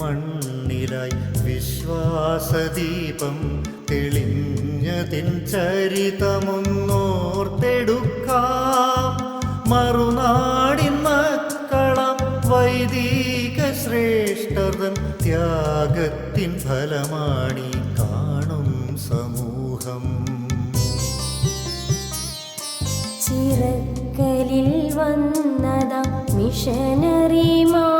മണ്ണിലായി വിശ്വാസദീപം തെളിഞ്ഞതിൻ ചരിതമൊന്നോർത്തെടുക്കാം. മറുനാടിൻ മക്കളം വൈദിക ശ്രേഷ്ഠതൻ ത്യാഗത്തിൻ ഫലമാണി കാണും സമൂഹം. ചിറക്കലിൽ വന്നതാ മിഷനറിമാരുടെ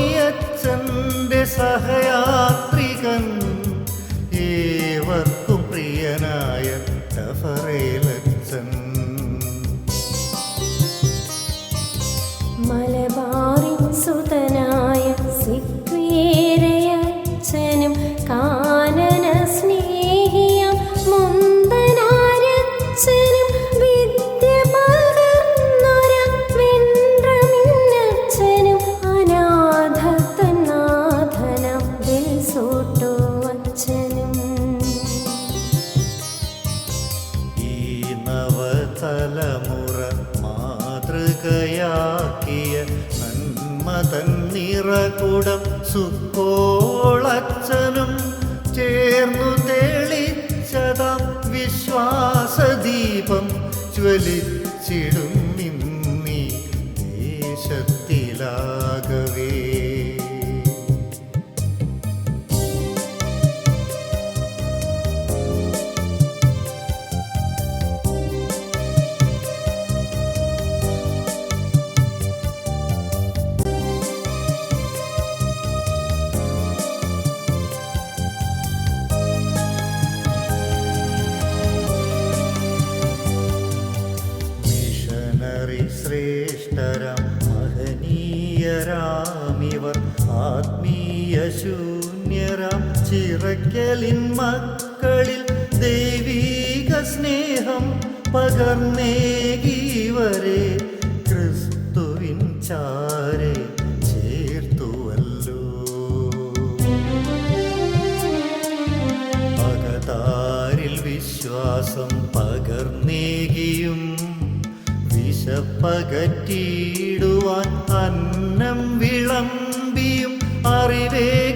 കൈറോണിയച്ചന്റെ സഹയാത്രികൻ ഏവർക്കും പ്രിയനായ ടഫറേലച്ചൻ മലബാറിൻ സുതനായ നവതലമുറ മാതൃകയാക്കിയ നന്മതൻ നിറകുടം സുക്കോളച്ചനും ചേർന്നു തെളിച്ചതാം വിശ്വാസദീപം ജ്വലിച്ചിടും നിന്നീ ദേശത്തിലാകവേ. മഹനീയരാമിവർ ആത്മീയ ശൂന്യരാം ചിറക്കലിൻ മക്കളിൽ ദൈവീക സ്നേഹം പകർന്നേകീവരെ ക്രിസ്തുവിൻ ചാരെ ചേർത്തുവല്ലോ. അകതാരിൽ വിശ്വാസം വിശപ്പകറ്റിയിടുവാൻ അന്നം വിളമ്പിയും അറിവേകാനക്ഷരം